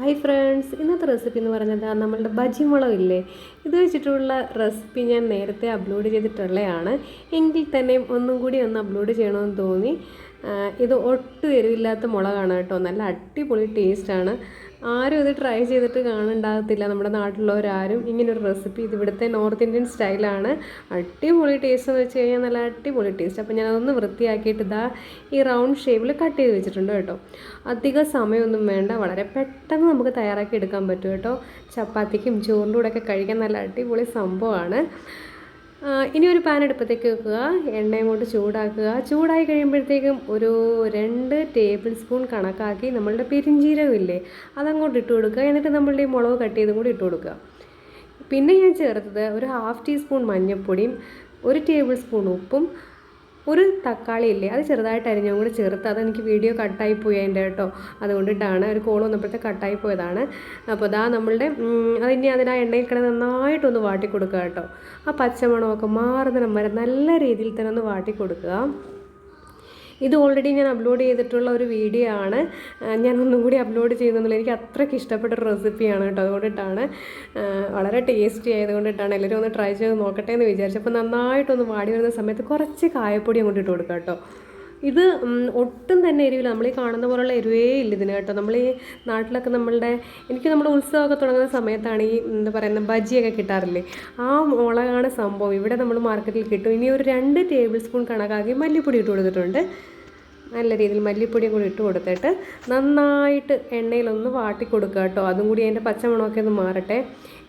Hi friends ഇന്നത്തെ recipe എന്ന് പറഞ്ഞത് നമ്മളുടെ ബജി മുളകില്ലേ ഇത് വെച്ചിട്ടുള്ള റെസിപ്പി ഞാൻ നേരത്തെ അപ്ലോഡ് ചെയ്തിട്ടുള്ളതാണ് എങ്കിൽ തന്നെ ഒന്നും കൂടി ഒന്ന് അപ്ലോഡ് ചെയ്യണമെന്ന് തോന്നി. ഇത് ഒട്ടും എരിവില്ലാത്ത മുളകാണ് കേട്ടോ. നല്ല അടിപൊളി ടേസ്റ്റാണ് ആരും ഇത് ട്രൈ ചെയ്തിട്ട് കാണുണ്ടാകത്തില്ല. നമ്മുടെ നാട്ടിലുള്ളവരാരും ഇങ്ങനൊരു റെസിപ്പി ഇത് ഇവിടുത്തെ നോർത്ത് ഇന്ത്യൻ സ്റ്റൈലാണ് അടിപൊളി ടേസ്റ്റ് എന്ന് വെച്ച് കഴിഞ്ഞാൽ നല്ല അടിപൊളി ടേസ്റ്റ് അപ്പോൾ ഞാനതൊന്ന് വൃത്തിയാക്കിയിട്ട് ഇതാ ഈ റൗണ്ട് ഷേപ്പിൽ കട്ട് ചെയ്ത് വെച്ചിട്ടുണ്ട് കേട്ടോ. അധികം സമയമൊന്നും വേണ്ട. വളരെ പെട്ടെന്ന് നമുക്ക് തയ്യാറാക്കി എടുക്കാൻ പറ്റും കേട്ടോ. ചപ്പാത്തിക്കും ചോറിന്റെ കൂടെയൊക്കെ കഴിക്കാൻ നല്ല അടിപൊളി സംഭവമാണ്. ഇനി ഒരു പാൻ അടുപ്പത്തേക്ക് വെക്കുക. എണ്ണയും കൊണ്ട് ചൂടാക്കുക. ചൂടായി കഴിയുമ്പോഴത്തേക്കും ഒരു രണ്ട് ടേബിൾ സ്പൂൺ കണക്കാക്കി നമ്മളുടെ പെരിഞ്ജീരകം ഇല്ലേ അതങ്ങോട്ട് ഇട്ട് കൊടുക്കുക. എന്നിട്ട് നമ്മളുടെ ഈ മുളക് കട്ട് ചെയ്തും കൂടി ഇട്ട് കൊടുക്കുക. പിന്നെ ഞാൻ ചേർത്തത് ഒരു ഹാഫ് ടീസ്പൂൺ മഞ്ഞൾപ്പൊടിയും ഒരു ടേബിൾ സ്പൂൺ ഉപ്പും ഒരു തക്കാളി ഇല്ലേ? അത് ചെറുതായിട്ട് അരിഞ്ഞും കൂടി ചേർത്ത് അതെനിക്ക് വീഡിയോ കട്ടായി പോയി അതിന്റെ കേട്ടോ. അതുകൊണ്ടിട്ടാണ് ഒരു കോൾ വന്നപ്പോഴത്തെ കട്ടായി പോയതാണ്. അപ്പോൾ അതാ നമ്മളുടെ അതിനി അതിനാ എണ്ണയിൽ കിടന്ന് നന്നായിട്ടൊന്ന് വാട്ടി കൊടുക്കുക കേട്ടോ. ആ പച്ചമണമൊക്കെ മാറുന്നിടം വരെ നല്ല രീതിയിൽ തന്നെ ഒന്ന് വാട്ടി കൊടുക്കുക ഇത് ഓൾറെഡി ഞാൻ അപ്ലോഡ് ചെയ്തിട്ടുള്ള ഒരു വീഡിയോ ആണ്. ഞാൻ ഒന്നും കൂടി അപ്ലോഡ് ചെയ്യുന്നില്ല എനിക്ക് അത്രയ്ക്ക് ഇഷ്ടപ്പെട്ട ഒരു റെസിപ്പിയാണ് കേട്ടോ. അതുകൊണ്ടിട്ടാണ് വളരെ ടേസ്റ്റി ആയതുകൊണ്ടിട്ടാണ് എല്ലാവരും ഒന്ന് ട്രൈ ചെയ്ത് നോക്കട്ടെ എന്ന് വിചാരിച്ചു. അപ്പോൾ നന്നായിട്ടൊന്ന് വാടി വരുന്ന സമയത്ത് കുറച്ച് കായപ്പൊടി അങ്ങോട്ട് ഇട്ട് കൊടുക്കുക കേട്ടോ. ഇത് ഒട്ടും തന്നെ എരിവില്ല. നമ്മൾ ഈ കാണുന്ന പോലുള്ള എരിവേ ഇല്ല ഇതിന് കേട്ടോ. നമ്മൾ ഈ നാട്ടിലൊക്കെ നമ്മളുടെ എനിക്ക് നമ്മുടെ ഉത്സവമൊക്കെ തുടങ്ങുന്ന സമയത്താണ് ഈ എന്താ പറയുന്ന ബജിയൊക്കെ കിട്ടാറില്ലേ? ആ മുളകാണ് സംഭവം. ഇവിടെ നമ്മൾ മാർക്കറ്റിൽ കിട്ടും. ഇനി ഒരു രണ്ട് ടേബിൾ സ്പൂൺ കണക്കാക്കി മല്ലിപ്പൊടി ഇട്ട് കൊടുത്തിട്ടുണ്ട്. നല്ല രീതിയിൽ മല്ലിപ്പൊടിയും കൂടി ഇട്ട് കൊടുത്തിട്ട് നന്നായിട്ട് എണ്ണയിലൊന്ന് വാട്ടി കൊടുക്കുക കേട്ടോ. അതും കൂടി അതിന്റെ പച്ചമുളകൊക്കെ ഒന്ന് മാറട്ടെ.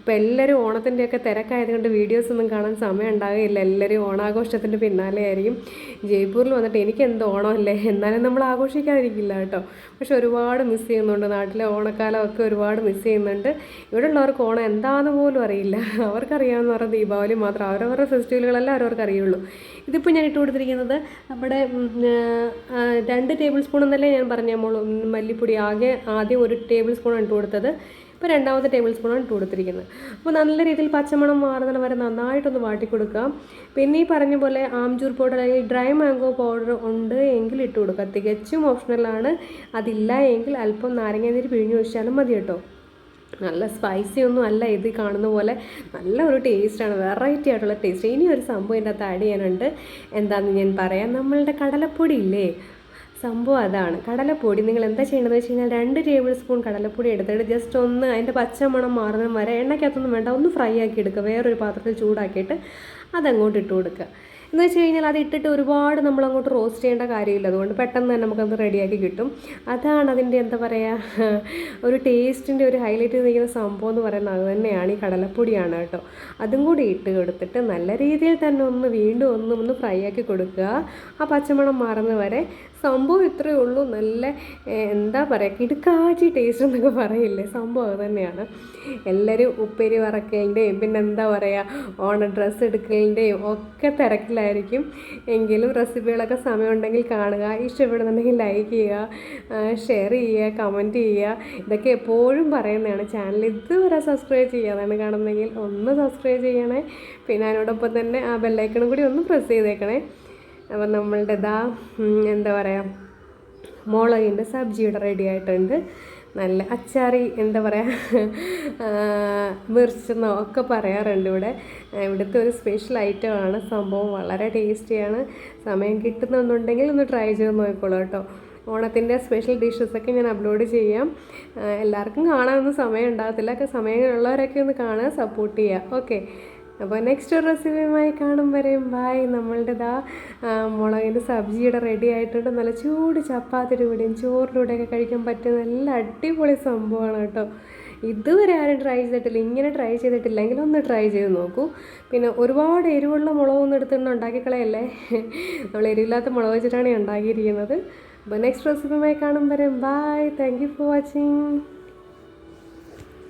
ഇപ്പോൾ എല്ലാവരും ഓണത്തിന്റെയൊക്കെ തിരക്കായതുകൊണ്ട് വീഡിയോസ് ഒന്നും കാണാൻ സമയം ഉണ്ടാകുകയില്ല എല്ലാവരും ഓണാഘോഷത്തിന്റെ പിന്നാലെ ആയിരിക്കും. ജയ്പൂരിൽ വന്നിട്ട് എനിക്ക് എന്ത് ഓണമല്ലേ? എന്നാലും നമ്മൾ ആഘോഷിക്കാതിരിക്കില്ല കേട്ടോ. പക്ഷെ ഒരുപാട് മിസ് ചെയ്യുന്നുണ്ട്. നാട്ടിലെ ഓണക്കാലമൊക്കെ ഒരുപാട് മിസ് ചെയ്യുന്നുണ്ട്. ഇവിടെ ഉള്ളവർക്ക് ഓണം എന്താണെന്ന് പോലും അറിയില്ല. അവർക്കറിയാമെന്ന് പറഞ്ഞാൽ ദീപാവലി മാത്രം. അവരവരുടെ ഫെസ്റ്റിവലുകളെല്ലാം അവരവർക്ക് അറിയുള്ളൂ. ഇതിപ്പോൾ ഞാൻ ഇട്ട് കൊടുത്തിരിക്കുന്നത് നമ്മുടെ രണ്ട് ടേബിൾ സ്പൂൺ എന്നല്ലേ ഞാൻ പറഞ്ഞ മല്ലിപ്പൊടി. ആകെ ആദ്യം ഒരു ടേബിൾ സ്പൂൺ ഇട്ട് കൊടുത്തത്. ഇപ്പോൾ രണ്ടാമത്തെ ടേബിൾ സ്പൂണാണ് ഇട്ട് കൊടുത്തിരിക്കുന്നത്. അപ്പോൾ നല്ല രീതിയിൽ പച്ചമണം മാറുന്നത് വരെ നന്നായിട്ടൊന്ന് വാട്ടി കൊടുക്കുക പിന്നെ ഈ പറഞ്ഞ പോലെ ആംചൂർ പൗഡർ അല്ലെങ്കിൽ ഡ്രൈ മാംഗോ പൗഡർ ഉണ്ട് എങ്കിൽ ഇട്ട് കൊടുക്കുക തികച്ചും ഓപ്ഷണലാണ് അതില്ല എങ്കിൽ അല്പം നാരങ്ങാനീര് പിഴിഞ്ഞ് ഒഴിച്ചാലും മതി കേട്ടോ. നല്ല സ്പൈസി ഒന്നും അല്ല ഇത് കാണുന്ന പോലെ. നല്ല ഒരു ടേസ്റ്റാണ് വെറൈറ്റി ആയിട്ടുള്ള ടേസ്റ്റ് ഇനി ഒരു സംഭവം ഇതിന്റെ അകത്ത് ആഡ് ചെയ്യാനുണ്ട്. എന്താണെന്ന് ഞാൻ പറയാം. നമ്മളുടെ കടലപ്പൊടി ഇല്ലേ? സംഭവം അതാണ്. കടലപ്പൊടി നിങ്ങൾ എന്താ ചെയ്യേണ്ടതെന്ന് വെച്ച് കഴിഞ്ഞാൽ രണ്ട് ടേബിൾ സ്പൂൺ കടലപ്പൊടി എടുത്തിട്ട് ജസ്റ്റ് ഒന്ന് അതിന്റെ പച്ചമണം മാറുന്ന വരെ എണ്ണയ്ക്കകത്തൊന്നും വേണ്ട ഒന്ന് ഫ്രൈ ആക്കി എടുക്കുക. വേറൊരു പാത്രത്തിൽ ചൂടാക്കിയിട്ട് അതങ്ങോട്ട് ഇട്ട് കൊടുക്കുക. എന്ന് വെച്ച് കഴിഞ്ഞാൽ അത് ഇട്ടിട്ട് ഒരുപാട് നമ്മൾ അങ്ങോട്ട് റോസ്റ്റ് ചെയ്യേണ്ട കാര്യമില്ല. അതുകൊണ്ട് പെട്ടെന്ന് തന്നെ നമുക്കത് റെഡിയാക്കി കിട്ടും. അതാണ് അതിന്റെ എന്താ പറയുക ഒരു ടേസ്റ്റിന്റെ ഒരു ഹൈലൈറ്റ് നിൽക്കുന്ന സംഭവം എന്ന് പറയുന്നത് അത് തന്നെയാണ് ഈ കടലപ്പൊടിയാണ് കേട്ടോ. അതും കൂടി ഇട്ട് കൊടുത്തിട്ട് നല്ല രീതിയിൽ തന്നെ ഒന്ന് വീണ്ടും ഒന്ന് ഒന്ന് ഫ്രൈ ആക്കി കൊടുക്കുക. ആ പച്ചമണം മാറുന്ന വരെ സംഭവം ഇത്രയേ ഉള്ളൂ. നല്ല എന്താ പറയുക ഇടുക്കാച്ചി ടേസ്റ്റ് എന്നൊക്കെ പറയില്ലേ? സംഭവം അത് തന്നെയാണ്. എല്ലാവരും ഉപ്പേരി വറക്കലിന്റെയും പിന്നെ എന്താ പറയുക ഓണ ഡ്രസ്സ് എടുക്കലിന്റെയും ഒക്കെ തിരക്കിലായിരിക്കും. എങ്കിലും റെസിപ്പികളൊക്കെ സമയമുണ്ടെങ്കിൽ കാണുക. ഇഷ്ടപ്പെടുന്നുണ്ടെങ്കിൽ ലൈക്ക് ചെയ്യുക ഷെയർ ചെയ്യുക കമന്റ് ചെയ്യുക. ഇതൊക്കെ എപ്പോഴും പറയുന്നതാണ്. ചാനൽ ഇതുവരെ സബ്സ്ക്രൈബ് ചെയ്യാതാണ് കാണുന്നെങ്കിൽ ഒന്ന് സബ്സ്ക്രൈബ് ചെയ്യണേ. പിന്നെ അതിനോടൊപ്പം തന്നെ ആ ബെല്ലൈക്കണും കൂടി ഒന്ന് പ്രസ് ചെയ്തേക്കണേ. അപ്പം നമ്മളുടെ ഇതാ എന്താ പറയുക മുളകിന്റെ സബ്ജിയുടെ റെഡി ആയിട്ടുണ്ട്. നല്ല അച്ചാറി എന്താ പറയുക മിർച്ചെന്നോ ഒക്കെ പറയാറുണ്ട് ഇവിടെ. ഇവിടുത്തെ ഒരു സ്പെഷ്യൽ ഐറ്റമാണ് സംഭവം വളരെ ടേസ്റ്റിയാണ് സമയം കിട്ടുന്നുണ്ടെങ്കിൽ ഒന്ന് ട്രൈ ചെയ്ത് നോക്കിക്കോളൂ കേട്ടോ. ഓണത്തിന്റെ സ്പെഷ്യൽ ഡിഷസൊക്കെ ഞാൻ അപ്ലോഡ് ചെയ്യാം. എല്ലാവർക്കും കാണാനൊന്നും സമയം ഉണ്ടാകത്തില്ല. ഒക്കെ സമയമുള്ളവരൊക്കെ ഒന്ന് കാണാൻ സപ്പോർട്ട് ചെയ്യുക. ഓക്കെ അപ്പോൾ നെക്സ്റ്റ് ഒരു റെസിപ്പിയുമായി കാണും വരെയും. ബായ് നമ്മളുടെ ഇതാ ആ, മുളകിന്റെ സബ്ജിയുടെ റെഡി ആയിട്ടുണ്ട്. നല്ല ചൂട് ചപ്പാത്തിയുടെ കൂടെയും ചോറിലൂടെയൊക്കെ കഴിക്കാൻ പറ്റിയ നല്ല അടിപൊളി സംഭവമാണ് കേട്ടോ. ഇതുവരെ ആരും ട്രൈ ചെയ്തിട്ടില്ല. ഇങ്ങനെ ട്രൈ ചെയ്തിട്ടില്ലെങ്കിൽ ഒന്ന് ട്രൈ ചെയ്ത് നോക്കൂ. പിന്നെ ഒരുപാട് എരിവുള്ള മുളകൊന്നും എടുത്തിട്ട് ഉണ്ടാക്കിക്കളയല്ലേ നമ്മൾ എരിവില്ലാത്ത മുളക് വെച്ചിട്ടാണ് ഉണ്ടാക്കിയിരിക്കുന്നത്. അപ്പോൾ നെക്സ്റ്റ് റെസിപ്പിയുമായി കാണും വരെ bye thank you for watching